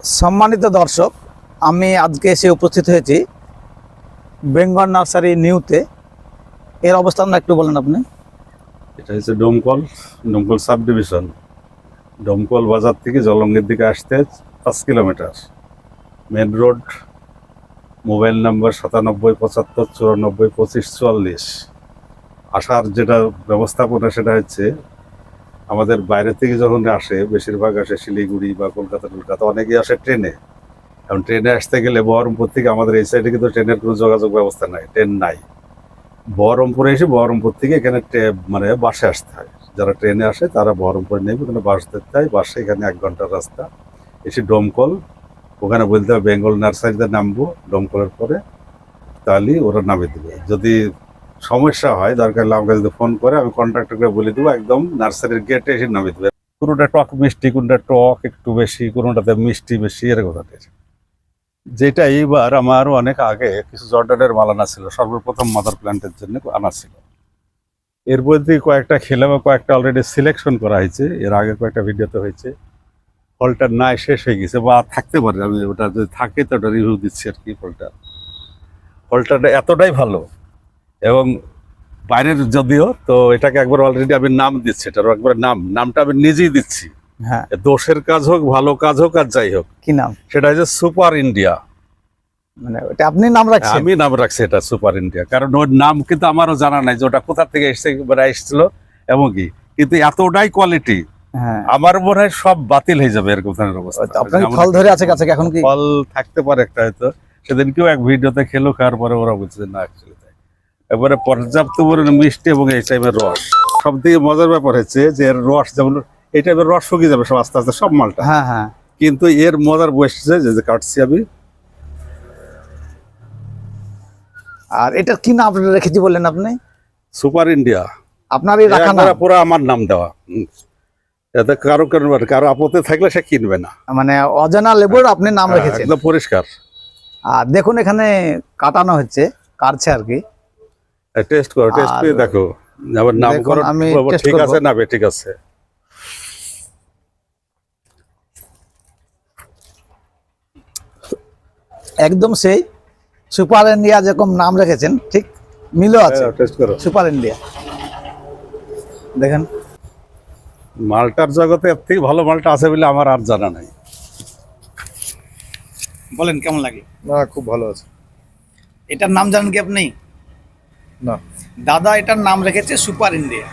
সম্মানিত দর্শক, আমি আজকে এসে উপস্থিত হয়েছি বেঙ্গল নার্সারি নিউতে। এর অবস্থান একটু বলেন আপনি। এটা হচ্ছে ডোমকল ডোমকল সাব ডিভিশন ডোমকল বাজার থেকে জলঙ্গের দিকে আসতে পাঁচ kilometre. Main road, mobile number সাতানব্বই, পঁচাত্তর, চুরানব্বই, পঁচিশ, চুয়াল্লিশ। আসার যেটা ব্যবস্থাপনা সেটা হচ্ছে আমাদের বাইরে থেকে যখন আসে, বেশিরভাগ আসে শিলিগুড়ি বা কলকাতা টলকাতা, অনেকে আসে ট্রেনে। কারণ ট্রেনে আসতে গেলে বহরমপুর থেকে আমাদের এই সাইডে কিন্তু ট্রেনের কোনো যোগাযোগ ব্যবস্থা নাই, ট্রেন নাই। বহরমপুরে এসে বহরমপুর থেকে এখানে মানে বাসে আসতে হয়। যারা ট্রেনে আসে তারা বহরমপুরে নেবে ওখানে বাস ধরতে হয়। বাসে এখানে এক ঘণ্টার রাস্তা। এসে ডোমকল, ওখানে বলতে হবে, বেঙ্গল নার্সারিতে নামবো। ডোমকলের পরে তাহলে ওরা নামে দেবে। যদি সমস্যা হয়, দরকার হলে আমাকে যদি ফোন করে আমি কন্ট্রাক্টরকে বলে দেবো, একদম নার্সারির গেটে এসে নামে দেবে। কোনোটা টক মিষ্টি, কোনোটা টক একটু বেশি, কোনোটাতে মিষ্টি বেশি, এরকম যেটা এইবার আমার অনেক আগে কিছু জর্ডানের মাল আনা ছিল, সর্বপ্রথম মাদার প্ল্যান্টের জন্য আনা ছিল। এর মধ্যে কয়েকটা খেলে বা কয়েকটা অলরেডি সিলেকশন করা হয়েছে, এর আগে কয়েকটা ভিডিওতে হয়েছে। ফলটা নাই শেষ হয়ে গেছে, বা থাকতে পারে, আমি ওটা যদি থাকে তো ওটা রিভিউ দিচ্ছি আর কি ফলটা। ফলটা এতটাই ভালো এবং বাইরের যদিও তো এটাকে একবার অলরেডি আমি নাম দিচ্ছি এটার একবার নাম। নামটা আমি নিজেই দিচ্ছি। হ্যাঁ। দোষের কাজ হোক ভালো কাজ হোক আর যাই হোক। কি নাম? সেটা হচ্ছে সুপার ইন্ডিয়া। মানে ওটা আপনি নাম রাখছেন? আমি নাম রাখছি এটা সুপার ইন্ডিয়া। কারণ ওর নাম কিন্তু আমারও জানা নাই যে ওটা কোথা থেকে এসছে মানে এসেছিল এবং কি। কিন্তু এতটাই কোয়ালিটি হ্যাঁ। আমার মনে হয় সব বাতিল হয়ে যাবে এরকম ধরনের অবস্থা। আপনার ফল ধরে আছে কাছে এখন কি? ফল থাকতে পারে একটা হয়তো। সেদিন কেউ এক ভিডিওতে খেলো খাওয়ার পরে ওরা বলছে না অ্যাকচুয়ালি তাই একবারে পর্যাপ্ত পরিমাণে মিষ্টি এবং এই টাইপের রস। সব থেকে মজার ব্যাপার হচ্ছে যে এর রস যেমন এই টাইপের রস শুকিয়ে যাবে সব আস্তে আস্তে সব মালটা। হ্যাঁ হ্যাঁ। কিন্তু এর মজার বসছে যে কাটছি আমি। আর এটার কি নাম রেখেছি বললেন আপনি? Super India. আপনারই রাখা নাম। পুরো আমার নাম দেওয়া। এতে কারও কারও কারও আপত্তি থাকলে সে কিনবে না। মানে অজানা লেবুর আপনি নাম হ্যাঁ, রেখেছেন। একদম পরিষ্কার। আর দেখুন এখানে কাটানো হচ্ছে কাটছে আর কি। টেস্ট করো টেস্ট করে দেখো। আবার নাম করো আমি বাবা, taste ঠিক আছে না বে ঠিক আছে? একদম সেই সুপার ইন্ডিয়া যেরকম নাম রেখেছেন ঠিক? মিলও আছে। Super India. দেখেন। মালটার জগতে এর থেকে ভালো মালটা আছে বলে আমার আর জানা নাই। বলেন কেমন লাগে? না খুব ভালো আছে। এটার নাম জানেন কি আপনি? না। দাদা এটার নাম রেখেছে সুপার ইন্ডিয়া।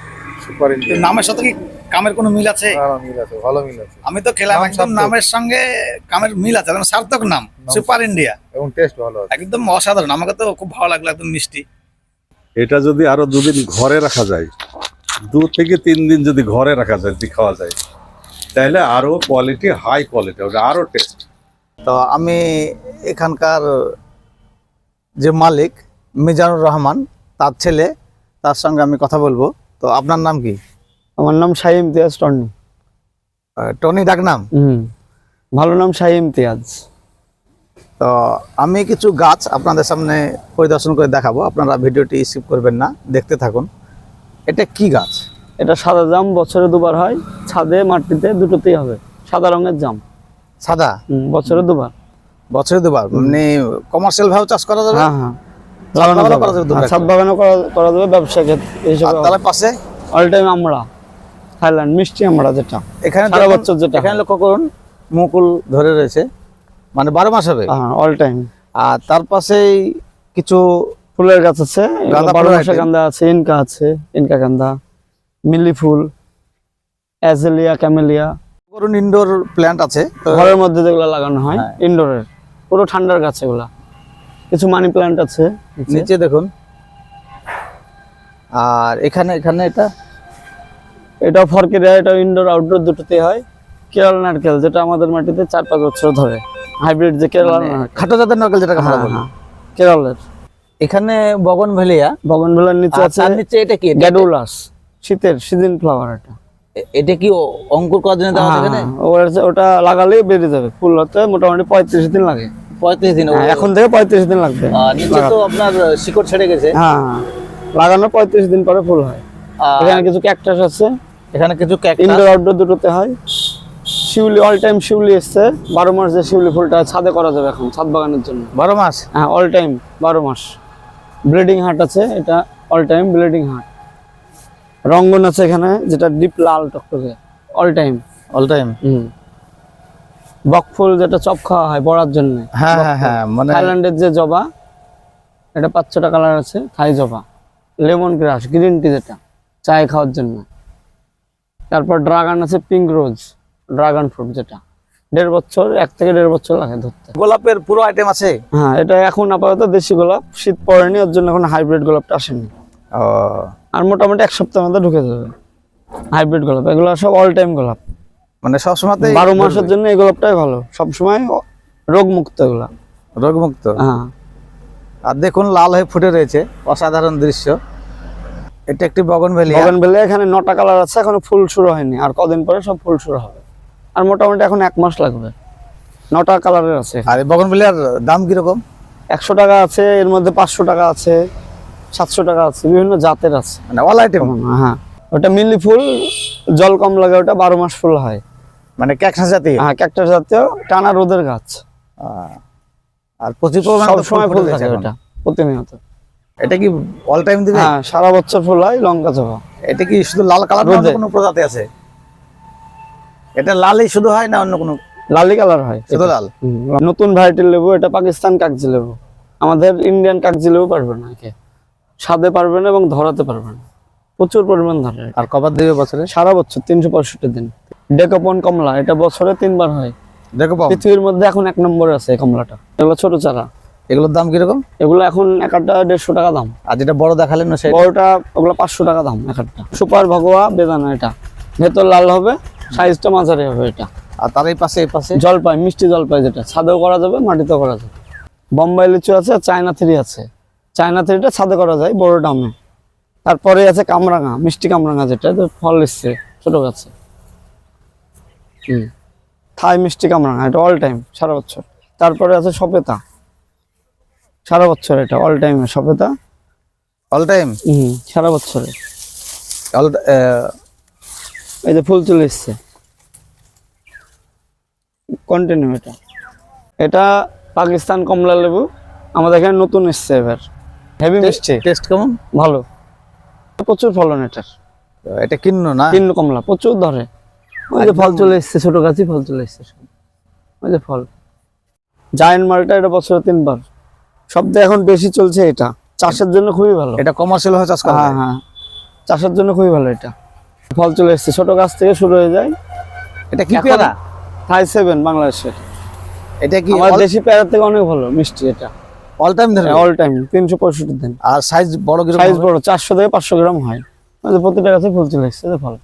Super India. নামের সাথে কি কামের কোনো মিল আছে? মিল ভালো মিল আছে। আমি তো খেলাম একদম নামের সঙ্গে কামের মিল আছে একদম সার্থক নাম সুপার ইন্ডিয়া। এবং টেস্ট ভালো আছে। একদম অসাধারণ আমাকে তো খুব ভালো লাগল একদম মিষ্টি। এটা যদি আরও দুদিন ঘরে রাখা যায় দু থেকে তিন দিন যদি ঘরে রাখা যায় যদি খাওয়া যায় তাহলে আরও কোয়ালিটি হাই কোয়ালিটি ওটা আরও টেস্ট তো আমি এখানকার যে মালিক মিজানুর রহমান তার ছেলে তার সঙ্গে আমি কথা বলব। তো আপনার নাম কি? আমার নাম শাহি ইমতিয়াজ টন্ডু টনি ডাক নাম? হুম। ভালো নাম শাহি ইমতিয়াজ। তো আমি কিছু গাছ আপনাদের সামনে পরিদর্শন করে দেখাবো। আপনারা ভিডিওটি স্কিপ করবেন না দেখতে থাকুন। এটা কি গাছ? এটা সাদা জাম বছরে দুবার হয়। ছাদে মাটিতে দুটোতেই হবে। সাদা রঙের জাম। সাদা? হুম, বছরে দুবার। বছরে দুবার? মানে কমার্শিয়াল ভাবে চাষ করা যাবে? হ্যাঁ হ্যাঁ। ছাদ বাগানও করা যাবে দুবার হ্যাঁ, ব্যবসা ক্ষেত্রে হিসেবে তাহলে পাশে? অল টাইম আমরা থাইল্যান্ড মিষ্টি আমরা যেটা। এখানে সারা বছর যেটা এখানে লক্ষ্য করুন মুকুল ধরে রয়েছে। মানে বারো মাস হবে? হ্যাঁ অল টাইম আর তার পাশেই কিছু ফুলের গাছ আছে বারো মাসে আছে ইনকা আছে ইনকা গান্দা মিলি ফুল অ্যাজেলিয়া ক্যামেলিয়া করুন ইনডোর প্ল্যান্ট আছে। ঘরের মধ্যে যেগুলো লাগানো হয় হ্যাঁ। ইনডোরের পুরো ঠান্ডার গাছ এগুলা। কিছু মানি প্ল্যান্ট আছে নিচে। দেখুন। আর এখানে এখানে এটা? এটা ফরকেরিয়া এটা ইনডোর আউটডোর দুটোতেই হয়। কেরল নারকেল যেটা আমাদের মাটিতে চার পাঁচ বছর ধরে। হাইব্রিড যে কেরল মানে খাটো জাতের নারকেল যেটা আমরা বলি। হ্যাঁ, কেরলের। এখানে বগন ভেলিয়া বগন বগনভেলার নিচে আছে তার নিচে এটা কি? গ্যাডুলাস শীতের সিজন ফ্লাওয়ার এটা। এটা কি অঙ্কুর করার জন্য দেওয়া আছে হ্যাঁ, এখানে? হ্যাঁ, ওটা- লাগালেই বেরিয়ে যাবে। ফুল হতে মোটামুটি পঁয়ত্রিশ দিন লাগে। পঁয়ত্রিশ দিন হ্যাঁ, এখন থেকে পঁয়ত্রিশ দিন লাগবে। নিচে তো আপনার শিকড় ছেড়ে গেছে। হ্যাঁ হ্যাঁ। লাগানোর পঁয়ত্রিশ দিন পরে ফুল হয়। এখানে কিছু ক্যাকটাস আছে। এখানে কিছু ক্যাকটাস ইনডোর আউটডোর দুটোতে হয়। শিউলি অল টাইম শিউলি এসছে। বারো মাস যে শিউলি ফুলটা ছাদে করা যাবে এখন ছাদ বাগানের জন্য। বারো মাস? হ্যাঁ অল টাইম বারো মাস। ব্লিডিং হার্ট আছে এটা অল টাইম ব্লিডিং হার্ট রঙ্গন আছে এখানে যেটা ডিপ লাল টকটকে। All time all time hmm. বকফুল যেটা চপ খাওয়া হয় বড়ার জন্য। হ্যাঁ হ্যাঁ হ্যাঁ মানে থাইল্যান্ডের যে জবা এটা পাঁচ ছটা কালার আছে থাই জবা। লেমন গ্রাস গ্রিন টি যেটা চায় খাওয়ার জন্য। তারপর ড্রাগন আছে পিঙ্ক রোজ ড্রাগন ফ্রুট যেটা। দেড় বছর এক থেকে দেড় বছর লাগে ধরতে। গোলাপের পুরো আইটেম আছে? হ্যাঁ এটা এখন আপাতত দেশি গোলাপ শীত পড়েনি ওর জন্য এখন হাইব্রিড গোলাপটা আসেনি। আর মোটামুটি এক সপ্তাহের মধ্যে ঢুকে যাবে। হাইব্রিড গোলাপ এগুলো সব অল টাইম গোলাপ। মানে সবসময় বারো মাসের জন্য এই গোলাপটাই ভালো। সবসময় রোগ মুক্ত এগুলা। রোগমুক্ত? হ্যাঁ। আর দেখুন লাল হয়ে ফুটে রয়েছে অসাধারণ দৃশ্য। এটা একটি বগন ভ্যালি বগন বেলে এখানে নটা কালার আছে এখনও ফুল শুরু হয়নি। আর কদিন পরে সব ফুল শুরু হবে। আর মোটামুটি এখন এক মাস লাগবে। নটা কালারের আছে। আর বগন ভ্যালিয়ার দাম কীরকম? একশো টাকা আছে এর মধ্যে পাঁচশো টাকা আছে সাতশো টাকা আছে বিভিন্ন জাতের আছে। মানে অল আইটেম হ্যাঁ। ওটা মিলি ফুল জল কম লাগে ওটা বারো মাস ফুল হয়। মানে ক্যাকটাস জাতীয়? হ্যাঁ ক্যাকটাস জাতীয় টানা রোদের গাছ। আর প্রচুর সব সময় ফুল থাকে। ওটা। প্রতিনিয়ত। এটা কি অল টাইম দিবে? হ্যাঁ সারা বছর ফুল হয় লঙ্কা জবা এটা কি শুধু লাল কালার রোদে। কোনো প্রজাতি আছে? এটা লালই শুধু হয় না অন্য কোনো? লালি কালার হয়। শুধু লাল? নতুন ভ্যারাইটির লেবু এটা পাকিস্তান কাগজি লেবু। আমাদের ইন্ডিয়ান কাগজি লেবু পারবে না একে। স্বাদে পারবে না এবং ধরাতে পারবে না। প্রচুর পরিমাণ ধরে আর কবার দিবে বছরে? সারা বছর তিনশো পঁয়ষট্টি দিন। ডেকোপন কমলা এটা বছরে তিনবার হয়। পাও পৃথিবীর মধ্যে এখন এক নম্বরে আছে এই কমলাটা। এগুলো ছোট চারা। এগুলোর দাম কীরকম? এগুলো এখন এক আটটা দেড়শো টাকা দাম। আর যেটা বড় দেখালেন না সেটা? বড়টা ওগুলো পাঁচশো টাকা দাম এক একটা সুপার ভগোয়া বেদানা এটা। ভেতর লাল হবে সাইজটা মাঝারি হবে এটা। আর তার এই পাশে এই পাশে? জলপাই মিষ্টি জলপাই যেটা। ছাদেও করা যাবে মাটিতেও করা যাবে। বোম্বাই লিচু আছে আর চায়না থ্রি আছে। চায়না থ্রিটা ছাদে করা যায় বড় দামে। তারপরে আছে কামরাঙা মিষ্টি কামরাঙা যেটা ফল এসছে ছোট গাছে। থাই মিষ্টি কামরাঙা এটা অল টাইম সারা বছর। তারপরে আছে সপেতা সারা বছর এটা অল টাইম সপেতা অল টাইম হুম সারা বছরে। অল এই যে ফুল চলে এসছে। কন্টিনিউ এটা। এটা পাকিস্তান কমলা লেবু আমাদের এখানে নতুন এসছে এবার। হেভি মিষ্টি? টেস্ট কেমন? ভালো। প্রচুর ফলন এটার। এটা কিন্ন না? কিন্ন কমলা প্রচুর ধরে। ওই যে ফল চলে এসছে ছোট গাছই ফল চলে এসছে সব। ওই যে ফল। জায়েন্ট মালটা এটা বছরে তিনবার। সবথেকে এখন বেশি চলছে এটা। চাষের জন্য খুবই ভালো। এটা কমার্শিয়াল ভাবে চাষ করা হ্যাঁ হ্যাঁ? চাষের জন্য খুবই ভালো এটা। ফল চলে এসছে। ছোট গাছ থেকে শুরু হয়ে যায়। এটা কি পেয়ারা? থাই সেভেন বাংলাদেশের এটা কি আমার দেশি পেয়ারার থেকে অনেক ভালো মিষ্টি এটা। অল টাইম ধরে অল টাইম তিনশো পঁয়ষট্টি দিন। আর সাইজ বড় সাইজ বড় চারশো থেকে পাঁচশো গ্রাম হয়। প্রতিটা গাছে ফুল চলে এসছে ফল।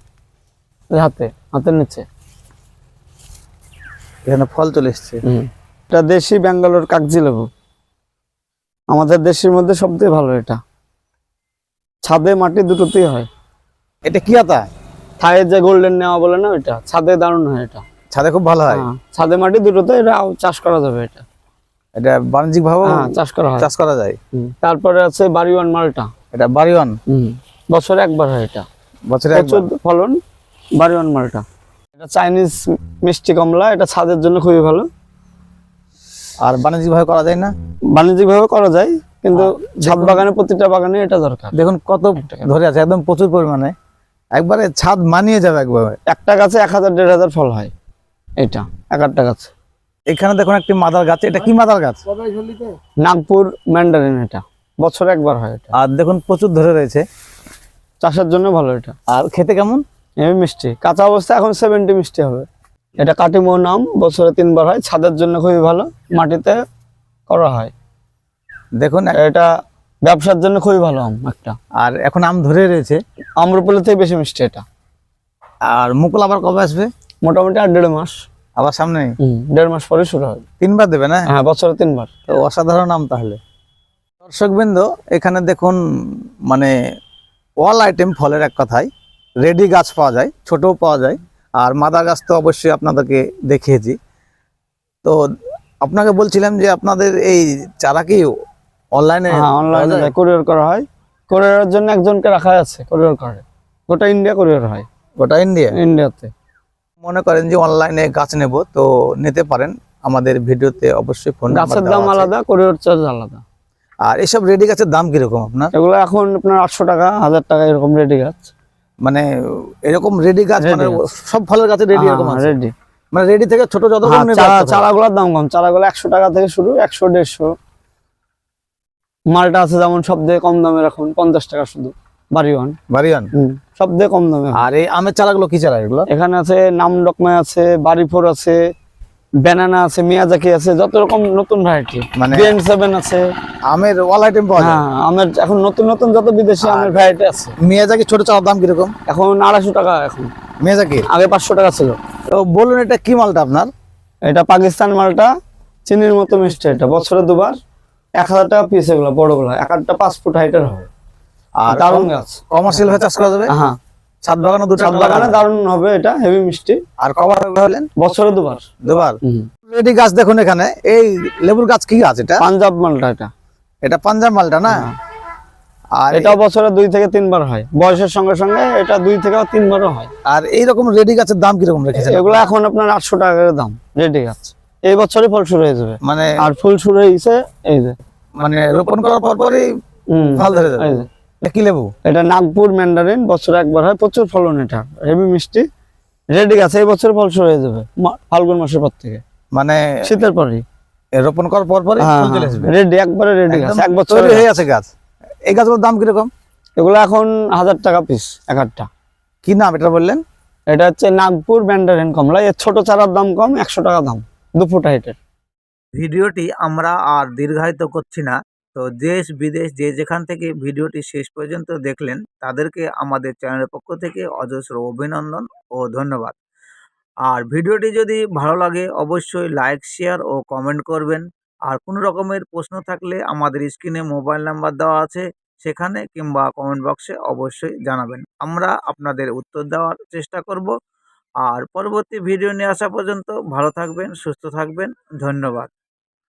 হাতে। হাতের নিচে। এখানে ফল চলে এসছে। এটা দেশি ব্যাঙ্গালোর কাগজি লেবু। আমাদের দেশের মধ্যে সবথেকে ভালো এটা। ছাদে মাটি দুটোতেই হয়। এটা কি আতা থায়ের যে গোল্ডেন নেওয়া বলে না ওইটা ছাদে দারুণ হয় এটা। ছাদে খুব ভালো হয়? হ্যাঁ, ছাদে মাটি দুটোতে এটা চাষ করা যাবে এটা। এটা বাণিজ্যিক ভাবে হ্যাঁ চাষ করা হয়। চাষ করা যায়? তারপরে আছে বাড়িওয়ান মালটা। এটা বাড়িওয়ান বছরে একবার হয় এটা। বছরে প্রচুর। ফলন। বাড়িওয়ান মালটা। এটা চাইনিজ মিষ্টি কমলা এটা ছাদের জন্য খুবই ভালো। আর বাণিজ্যিক ভাবে করা যায় না? বাণিজ্যিক ভাবে করা যায় কিন্তু ছাদ বাগানে প্রতিটা বাগানে এটা দরকার। দেখুন কত ধরে আছে একদম প্রচুর পরিমাণে। একবারে ছাদ মানিয়ে যাবে একবারে। একটা গাছে এক হাজার দেড় হাজার ফল হয় এটা এক একটা গাছ। এখানে দেখুন একটি মাদার গাছ এটা কি মাদার গাছ? নাগপুর ম্যান্ডারিন এটা বছরে একবার হয় এটা। আর দেখুন প্রচুর ধরে রয়েছে। চাষের জন্য ভালো এটা। আর খেতে কেমন? এই মিষ্টি। কাঁচা অবস্থা এখন সেভেন্টি মিষ্টি হবে। এটা কাটিমো নাম বছরে তিনবার হয়। ছাদের জন্য খুবই ভালো মাটিতে করা হয়। দেখুন এটা ব্যবসার জন্য খুবই ভালো আম একটা। আর এখন আম ধরে রয়েছে। আম্রপলি থেকে বেশি মিষ্টি এটা। আর মুকুল আবার কবে আসবে? মোটামুটি আর দেড় মাস। আবার সামনে? দেড় মাস পরে শুরু হবে। তিনবার দেবে না? হ্যাঁ বছরে তিনবার। তো অসাধারণ আম তাহলে। দর্শকবৃন্দ এখানে দেখুন মানে অল আইটেম ফলের এক কথায়। রেডি গাছ পাওয়া যায় ছোটও পাওয়া যায়। আর মাদার গাছ তো অবশ্যই আপনাদেরকে দেখিয়েছি। তো আপনাকে বলছিলাম যে আপনাদের এই চারা কি অনলাইনে অনলাইনে কোরিয়ার করা হয়। কোরিয়ারের জন্য একজনকে রাখা আছে কোরিয়ার করে। গোটা ইন্ডিয়া কোরিয়ার হয়। গোটা ইন্ডিয়া ইন্ডিয়াতে মনে করেন যে অনলাইনে গাছ নেব তো নিতে পারেন। আমাদের ভিডিওতে অবশ্যই ফোন গাছের দাম আলাদা কোরিয়ার চার্জ আলাদা। আর এসব রেডি গাছের দাম কীরকম আপনার? এগুলো এখন আপনার আটশো টাকা হাজার টাকা এরকম রেডি গাছ। মানে এরকম রেডি গাছ মানে সব ফলের গাছে রেডি এরকম আছে। রেডি মানে রেডি থেকে ছোট যত তত চারাগুলোর দাম কম। চারাগুলো একশো টাকা থেকে শুরু একশো দেড়শো। মালটা আছে যেমন সব থেকে কম দামের এখন পঞ্চাশ টাকা শুধু বাড়ি সব থেকে কম দামে আর এই আমের চারাগুলো কি চারা এগুলো? এখানে আছে নাম ডকমে আছে বাড়িফোর আছে ব্যানানা আছে মিয়াজাকি আছে যত রকম নতুন ভ্যারাইটি মানে বিএন সেভেন আছে। আমের অল আইটেম পাওয়া যায়। হ্যাঁ আমের এখন নতুন নতুন যত বিদেশি আমের ভ্যারাইটি আছে। মিয়াজাকি ছোট চারার দাম কীরকম? এখন আড়াইশো টাকা এখন। মিয়াজাকি আগে পাঁচশো টাকা ছিল। তো বলুন এটা কি মালটা আপনার? এটা পাকিস্তান মালটা চিনির মতো মিষ্টি এটা। বছরে দুবার। এক হাজার টাকা পিস এগুলো বড়গুলো। এক একটা পাঁচ ফুট হাইটের হবে। আর দারুণ গাছ। কমার্শিয়াল ভাবে চাষ করা যাবে? হ্যাঁ। ছাদ বাগানো দুটো ছাদ বাগানে। দারুণ হবে এটা হেভি মিষ্টি। আর কভার হলেন বছরে দুবার। দুবার? রেডি গাছ দেখুন এখানে। এই লেবুর গাছ কি গাছ এটা? পাঞ্জাব মালটা এটা। এটা পাঞ্জাব মালটা না? হ্যাঁ। আর এটাও বছরে দুই থেকে তিনবার হয়। বয়সের সঙ্গে সঙ্গে এটা দুই থেকে তিনবারও হয়। আর এইরকম রেডি গাছের দাম কীরকম রেখেছেন এগুলো এখন আপনার আটশো টাকা করে দাম রেডি গাছ। এই বছরই ফল শুরু হয়ে যাবে। মানে আর ফুল শুরু হয়েছে এই যে। মানে রোপণ করার পর পরই ফল ধরে যাবে। এই। এটা কি লেবু? এটা নাগপুর ম্যান্ডারিন বছরে একবার হয় প্রচুর ফলন এটা। হেভি মিষ্টি। রেডি গাছ এই বছর ফল শুরু হয়ে যাবে। ফাল্গুন মাসের পর থেকে। মানে শীতের পরই। রোপণ করার পর চলে আসবে? রেডি একবারে রেডি গাছ এক বছর হয়ে আছে গাছ। এই গাছগুলোর দাম কীরকম? এগুলো এখন হাজার টাকা পিস এক একটা কি নাম এটা বললেন? এটা হচ্ছে নাগপুর ম্যান্ডারিন কমলা। এর ছোট চারার দাম কম একশো টাকা দাম দু ফুট হাইটের ভিডিওটি আমরা আর দীর্ঘায়িত করছি না। তো দেশ, বিদেশ যে যেখান থেকে ভিডিওটি শেষ পর্যন্ত দেখলেন, তাদেরকে আমাদের চ্যানেলের পক্ষ থেকে অজস্র অভিনন্দন ও ধন্যবাদ। আর ভিডিওটি যদি ভালো লাগে, অবশ্যই লাইক, শেয়ার ও কমেন্ট করবেন। আর কোনো রকমের প্রশ্ন থাকলে আমাদের স্ক্রিনে মোবাইল নাম্বার দেওয়া আছে, সেখানে কিংবা কমেন্ট বক্সে অবশ্যই জানাবেন। আমরা আপনাদের উত্তর দেওয়ার চেষ্টা করব। আর পরবর্তী ভিডিও নিয়ে আসা পর্যন্ত ভালো থাকবেন, সুস্থ থাকবেন। ধন্যবাদ।